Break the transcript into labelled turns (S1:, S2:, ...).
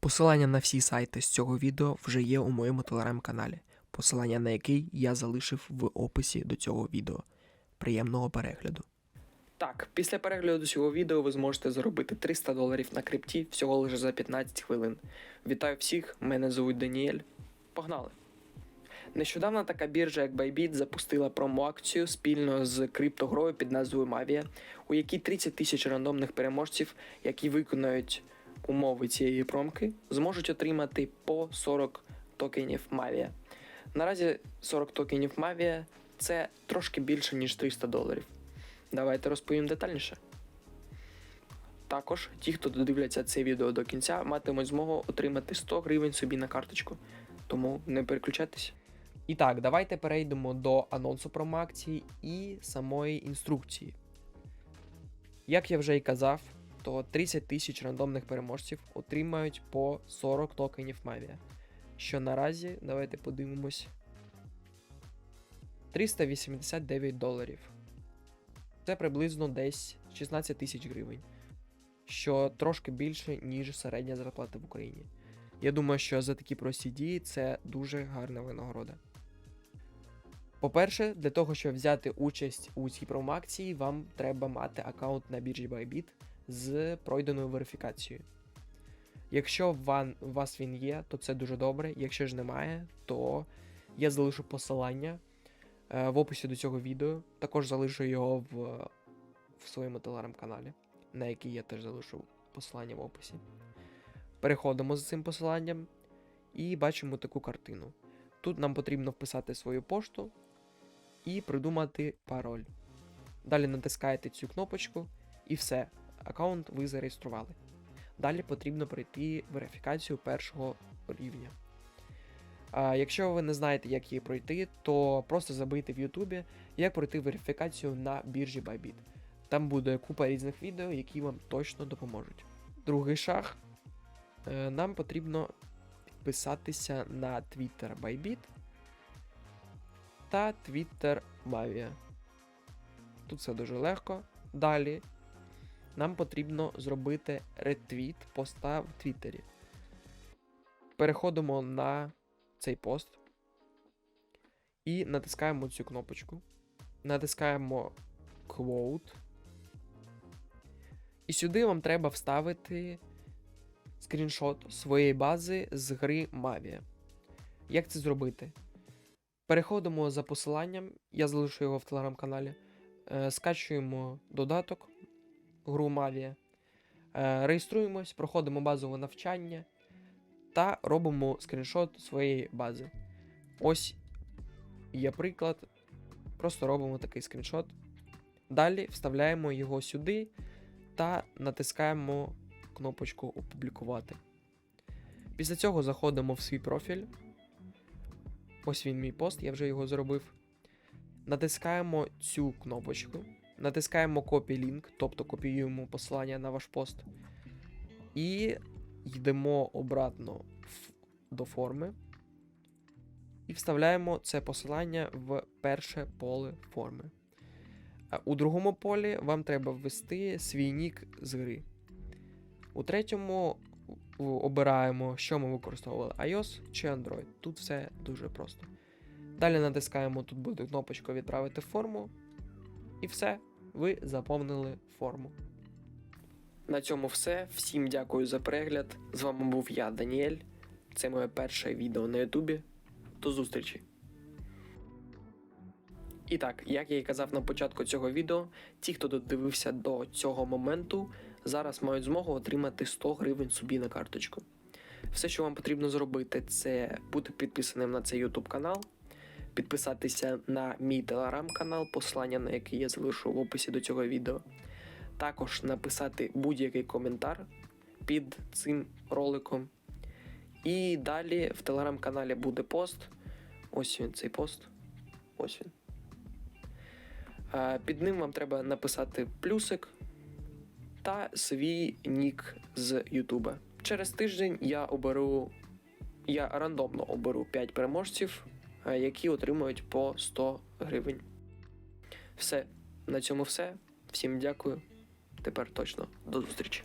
S1: Посилання на всі сайти з цього відео вже є у моєму телеграм-каналі, посилання на який я залишив в описі до цього відео. Приємного перегляду. Так, після перегляду цього відео ви зможете заробити 300 доларів на крипті всього лише за 15 хвилин. Вітаю всіх, мене звуть Даніель. Погнали! Нещодавно така біржа, як Bybit, запустила промо-акцію спільно з криптогрою під назвою Mavia, у якій 30 тисяч рандомних переможців, які виконають умови цієї промки, зможуть отримати по 40 токенів Mavia. Наразі 40 токенів Mavia – це трошки більше, ніж 300 доларів. Давайте розповім детальніше. Також ті, хто додивляться це відео до кінця, матимуть змогу отримати 100 гривень собі на карточку. Тому не переключайтесь. І так, давайте перейдемо до анонсу промоакції і самої інструкції. Як я вже і казав, то 30 тисяч рандомних переможців отримають по 40 токенів Mavia. Що наразі, давайте подивимось. 389 доларів. Це приблизно десь 16 тисяч гривень, що трошки більше, ніж середня зарплата в Україні. Я думаю, що за такі прості дії це дуже гарна винагорода. По-перше, для того, щоб взяти участь у цій промоакції, вам треба мати аккаунт на біржі Bybit з пройденою верифікацією. Якщо у вас він є, то це дуже добре. Якщо ж немає, то я залишу посилання е, в описі до цього відео. Також залишу його в, в своєму телеграм-каналі, на який я теж залишу посилання в описі. Переходимо за цим посиланням і бачимо таку картину. Тут нам потрібно вписати свою пошту і придумати пароль. Далі натискаєте цю кнопочку і все. Аккаунт ви зареєстрували. Далі потрібно пройти верифікацію першого рівня. А, якщо ви не знаєте, як її пройти, то просто забийте в Ютубі, як пройти верифікацію на біржі Bybit. Там буде купа різних відео, які вам точно допоможуть. Другий шаг. Е, Нам потрібно підписатися на Twitter Bybit та Twitter Mavia. Тут все дуже легко. Далі нам потрібно зробити ретвіт поста в Твіттері. Переходимо на цей пост і натискаємо цю кнопочку. Натискаємо quote. І сюди вам треба вставити скріншот своєї бази з гри Mavia. Як це зробити? Переходимо за посиланням, я залишу його в телеграм-каналі. Е, скачуємо додаток гру Mavia, е, реєструємось, проходимо базове навчання та робимо скріншот своєї бази. Ось є приклад. Просто робимо такий скріншот. Далі вставляємо його сюди та натискаємо кнопочку Опублікувати. Після цього заходимо в свій профіль. Ось він мій пост, я вже його зробив. Натискаємо цю кнопочку, натискаємо Link, тобто копіюємо посилання на ваш пост. І йдемо обратно до форми. І вставляємо це посилання в перше поле форми. У другому полі вам треба ввести свій нік з гри. У третьому обираємо, що ми використовували iOS чи Android. Тут все дуже просто. Далі натискаємо, тут буде кнопочка відправити форму. І все, ви заповнили форму. На цьому все. Всім дякую за перегляд. З вами був я, Даніель. Це моє перше відео на Ютубі. До зустрічі! І так, як я і казав на початку цього відео, ті, хто додивився до цього моменту, зараз мають змогу отримати 100 гривень собі на карточку. Все, що вам потрібно зробити, це бути підписаним на цей YouTube канал, підписатися на мій телеграм-канал, посилання на який я залишу в описі до цього відео. Також написати будь-який коментар під цим роликом. І далі в телеграм-каналі буде пост. Ось він, цей пост. Ось він. Під ним вам треба написати плюсик та свій нік з Ютуба. Через тиждень я оберу. Я рандомно оберу 5 переможців, які отримують по 100 гривень. Все, на цьому все. Всім дякую. Тепер точно до зустрічі.